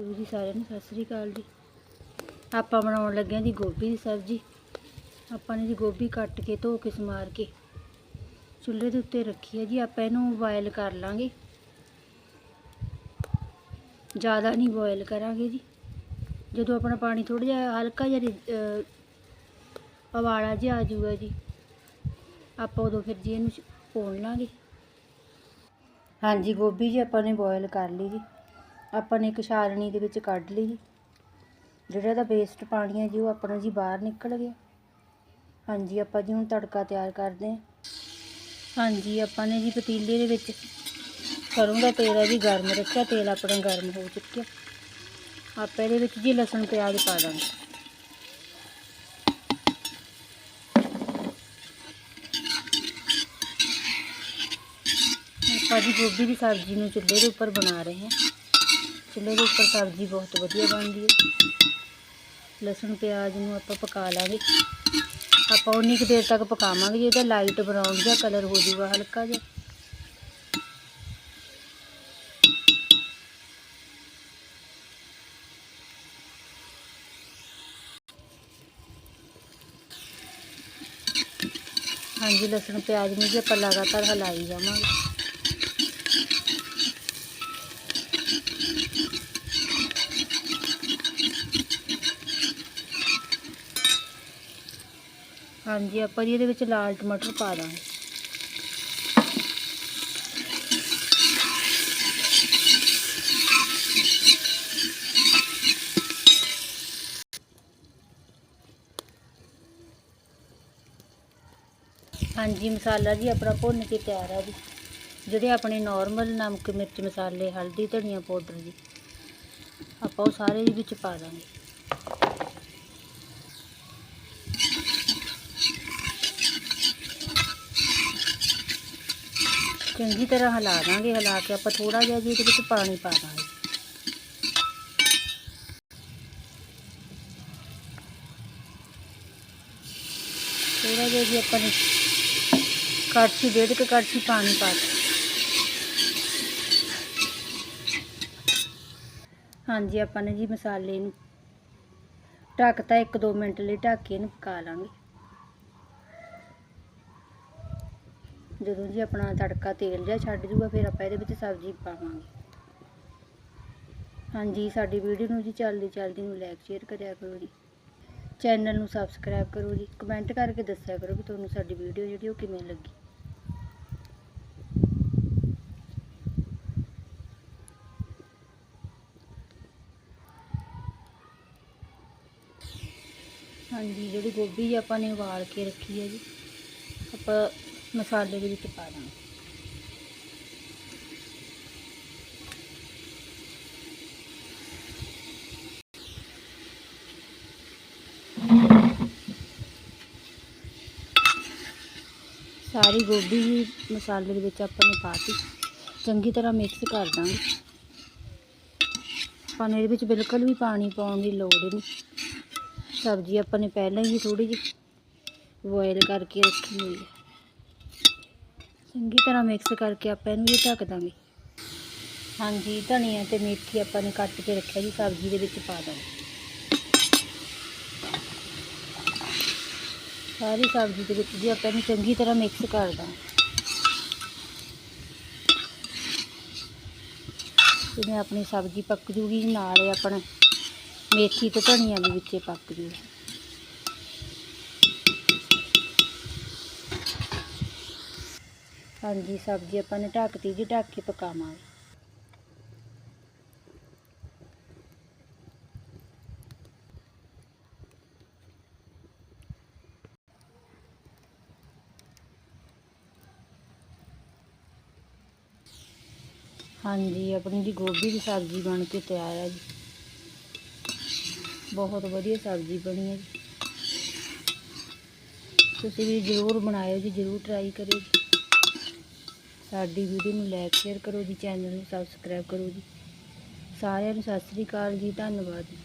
ਗੁਰੂ ਜੀ ਸਾਰਿਆਂ ਨੂੰ ਸਤਿ ਸ੍ਰੀ ਅਕਾਲ ਜੀ। ਆਪਾਂ ਬਣਾਉਣ ਲੱਗੇ ਹਾਂ ਜੀ ਗੋਭੀ ਦੀ ਸਬਜ਼ੀ। ਆਪਾਂ ਨੇ ਜੀ ਗੋਭੀ ਕੱਟ ਕੇ, ਧੋ ਕੇ, ਸਮਾਰ ਕੇ ਚੁੱਲ੍ਹੇ ਦੇ ਉੱਤੇ ਰੱਖੀ ਹੈ ਜੀ। ਆਪਾਂ ਇਹਨੂੰ ਬੋਇਲ ਕਰ ਲਾਂਗੇ। ਜ਼ਿਆਦਾ ਨਹੀਂ ਬੋਇਲ ਕਰਾਂਗੇ ਜੀ। ਜਦੋਂ ਆਪਣਾ ਪਾਣੀ ਥੋੜ੍ਹਾ ਜਿਹਾ ਹਲਕਾ ਜਿਹਾ ਰਿ- ਜਿਹਾ ਆ ਜਾਊਗਾ ਜੀ, ਆਪਾਂ ਉਦੋਂ ਫਿਰ ਜੀ ਇਹਨੂੰ ਭੁੰਨ ਲਾਂਗੇ। ਹਾਂਜੀ, ਗੋਭੀ ਜੀ ਆਪਾਂ ਨੇ ਬੋਇਲ ਕਰ ਲਈ ਜੀ। ਆਪਾਂ ਨੇ ਇੱਕ ਛਾਲਣੀ ਦੇ ਵਿੱਚ ਕੱਢ ਲਈ। ਜਿਹੜਾ ਇਹਦਾ ਵੇਸਟ ਪਾਣੀ ਹੈ ਜੀ, ਉਹ ਆਪਣਾ ਜੀ ਬਾਹਰ ਨਿਕਲ ਗਿਆ। ਹਾਂਜੀ, ਆਪਾਂ ਜੀ ਹੁਣ ਤੜਕਾ ਤਿਆਰ ਕਰਦੇ ਹਾਂ। ਹਾਂਜੀ, ਆਪਾਂ ਨੇ ਜੀ ਪਤੀਲੇ ਦੇ ਵਿੱਚ ਸਰੋਂ ਦਾ ਤੇਲ ਹੈ ਜੀ, ਗਰਮ ਰੱਖਿਆ। ਤੇਲ ਆਪਣਾ ਗਰਮ ਹੋ ਚੁੱਕਿਆ। ਆਪਾਂ ਇਹਦੇ ਵਿੱਚ ਜੀ ਲਸਣ ਪਿਆਜ਼ ਪਾ ਦਾਂਗੇ। ਆਪਾਂ ਜੀ ਗੋਭੀ ਦੀ ਸਬਜ਼ੀ ਨੂੰ ਚੁੱਲ੍ਹੇ ਦੇ ਉੱਪਰ ਬਣਾ ਰਹੇ ਹਾਂ। ਚੁੱਲ੍ਹੇ ਦੇ ਉੱਪਰ ਸਬਜ਼ੀ ਬਹੁਤ ਵਧੀਆ ਬਣਦੀ ਹੈ। ਲਸਣ, ਪਿਆਜ਼ ਨੂੰ ਆਪਾਂ ਪਕਾ ਲਾਂਗੇ। ਆਪਾਂ ਉਨੀ ਕੁ ਦੇਰ ਤੱਕ ਪਕਾਵਾਂਗੇ, ਜੇ ਇਹਦਾ ਲਾਈਟ ਬਰਾਊਨ ਜਿਹਾ ਕਲਰ ਹੋ ਜਾਊਗਾ, ਹਲਕਾ ਜਿਹਾ। ਹਾਂਜੀ, ਲਸਣ, ਪਿਆਜ਼ ਨੂੰ ਜੀ ਆਪਾਂ ਲਗਾਤਾਰ ਹਿਲਾਈ ਜਾਵਾਂਗੇ। ਹਾਂਜੀ, ਆਪਾਂ ਜੀ ਇਹਦੇ ਵਿੱਚ ਲਾਲ ਟਮਾਟਰ ਪਾ ਦਾਂਗੇ। ਹਾਂਜੀ, ਮਸਾਲਾ ਜੀ ਆਪਣਾ ਭੁੰਨ ਕੇ ਤਿਆਰ ਹੈ ਜੀ। ਜਿਹੜੇ ਆਪਣੇ ਨਾਰਮਲ ਨਮਕ ਮਿਰਚ ਮਸਾਲੇ, ਹਲਦੀ, ਧਨੀਆ ਪਾਊਡਰ ਜੀ, ਆਪਾਂ ਉਹ ਸਾਰੇ ਦੇ ਵਿੱਚ ਪਾ ਦਾਂਗੇ। ਚੰਗੀ ਤਰ੍ਹਾਂ ਹਿਲਾ ਦਾਂਗੇ, ਹਿਲਾ ਕੇ ਆਪਾਂ ਥੋੜਾ ਜਿਹਾ ਜੀ ਇਹਦੇ ਵਿੱਚ ਪਾਣੀ ਪਾ ਦਾਂਗੇ। ਥੋੜਾ ਜਿਹਾ ਜੀ ਆਪਾਂ ਨੇ ਕੜਛੀ, ਡੇਢ ਕੁ ਕੜਛੀ ਪਾਣੀ ਪਾ ਦਿੱਤਾ। ਹਾਂਜੀ, ਆਪਾਂ ਨੇ ਜੀ ਮਸਾਲੇ ਨੂੰ ਢੱਕਤਾ 1-2 ਮਿੰਟ ਲਈ ਢੱਕ ਕੇ ਇਹਨੂੰ ਪਕਾ ਲਾਂਗੇ। ਜਦੋਂ ਜੀ ਆਪਣਾ ਤੜਕਾ ਤੇਲ ਜਿਹਾ ਛੱਡ ਜੂਗਾ, ਫਿਰ ਆਪਾਂ ਇਹਦੇ ਵਿੱਚ ਸਬਜ਼ੀ ਪਾਵਾਂਗੇ। ਹਾਂਜੀ, ਸਾਡੀ ਵੀਡੀਓ ਨੂੰ ਜੀ ਚੱਲਦੀ ਚੱਲਦੀ ਨੂੰ ਲਾਈਕ ਸ਼ੇਅਰ ਕਰਿਆ ਕਰੋ ਜੀ। ਚੈਨਲ ਨੂੰ ਸਬਸਕ੍ਰਾਈਬ ਕਰੋ ਜੀ। ਕਮੈਂਟ ਕਰਕੇ ਦੱਸਿਆ ਕਰੋ ਵੀ ਤੁਹਾਨੂੰ ਸਾਡੀ ਵੀਡੀਓ ਜਿਹੜੀ ਉਹ ਕਿਵੇਂ ਲੱਗੀ। ਹਾਂਜੀ, ਜਿਹੜੀ ਗੋਭੀ ਆਪਾਂ ਨੇ ਉਬਾਲ ਕੇ ਰੱਖੀ ਹੈ ਜੀ, ਆਪਾਂ ਮਸਾਲੇ ਦੇ ਵਿੱਚ ਪਾ ਦਾਂਗੇ। ਸਾਰੀ ਗੋਭੀ ਜੀ ਮਸਾਲੇ ਦੇ ਵਿੱਚ ਆਪਾਂ ਨੇ ਪਾਤੀ। ਚੰਗੀ ਤਰ੍ਹਾਂ ਮਿਕਸ ਕਰ ਦਾਂਗੇ। ਆਪਾਂ ਨੇ ਇਹਦੇ ਵਿੱਚ ਬਿਲਕੁਲ ਵੀ ਪਾਣੀ ਪਾਉਣ ਦੀ ਲੋੜ ਨਹੀਂ। ਸਬਜ਼ੀ ਆਪਾਂ ਨੇ ਪਹਿਲਾਂ ਹੀ ਥੋੜੀ ਜਿਹੀ ਬੋਇਲ ਕਰਕੇ ਰੱਖੀ ਹੋਈ ਹੈ। ਚੰਗੀ ਤਰ੍ਹਾਂ ਮਿਕਸ ਕਰਕੇ ਆਪਾਂ ਇਹਨੂੰ ਵੀ ਢੱਕ ਦਾਂਗੇ। ਹਾਂਜੀ, ਧਨੀਆ ਤੇ ਮੇਥੀ ਆਪਾਂ ਨੇ ਕੱਟ ਕੇ ਰੱਖਿਆ ਜੀ, ਸਬਜ਼ੀ ਦੇ ਵਿੱਚ ਪਾ ਦਾਂਗੇ। ਸਾਰੀ ਸਬਜ਼ੀ ਦੇ ਵਿੱਚ ਜੀ ਆਪਾਂ ਇਹਨੂੰ ਚੰਗੀ ਤਰ੍ਹਾਂ ਮਿਕਸ ਕਰ ਦਾਂਗੇ। ਜਿਵੇਂ ਆਪਣੀ ਸਬਜ਼ੀ ਪੱਕ ਜੂਗੀ ਨਾਲ ਹੀ ਆਪਣਾ ਮੇਥੀ ਤੇ ਧਨੀਆ ਵੀ ਵਿੱਚੇ ਪੱਕ ਜੂ ਹਾਂਜੀ, ਸਬਜ਼ੀ ਆਪਾਂ ਨੇ ਢੱਕਤੀ ਜੀ, ਢੱਕ ਕੇ ਪਕਾਵਾਂਗੇ। ਹਾਂਜੀ, ਆਪਣੀ ਜੀ ਗੋਭੀ ਦੀ ਸਬਜ਼ੀ ਬਣ ਕੇ ਤਿਆਰ ਹੈ ਜੀ। ਬਹੁਤ ਵਧੀਆ ਸਬਜ਼ੀ ਬਣੀ ਹੈ ਜੀ। ਤੁਸੀਂ ਵੀ ਜ਼ਰੂਰ ਬਣਾਇਓ ਜੀ, ਜ਼ਰੂਰ ਟਰਾਈ ਕਰਿਓ ਜੀ। ਸਾਡੀ ਵੀਡੀਓ ਨੂੰ ਲਾਈਕ ਸ਼ੇਅਰ ਕਰੋ ਜੀ ਚੈਨਲ ਨੂੰ ਸਬਸਕ੍ਰਾਈਬ ਕਰੋ ਜੀ। ਸਾਰਿਆਂ ਨੂੰ ਸਤਿ ਸ੍ਰੀ ਅਕਾਲ ਜੀ, ਧੰਨਵਾਦ ਜੀ।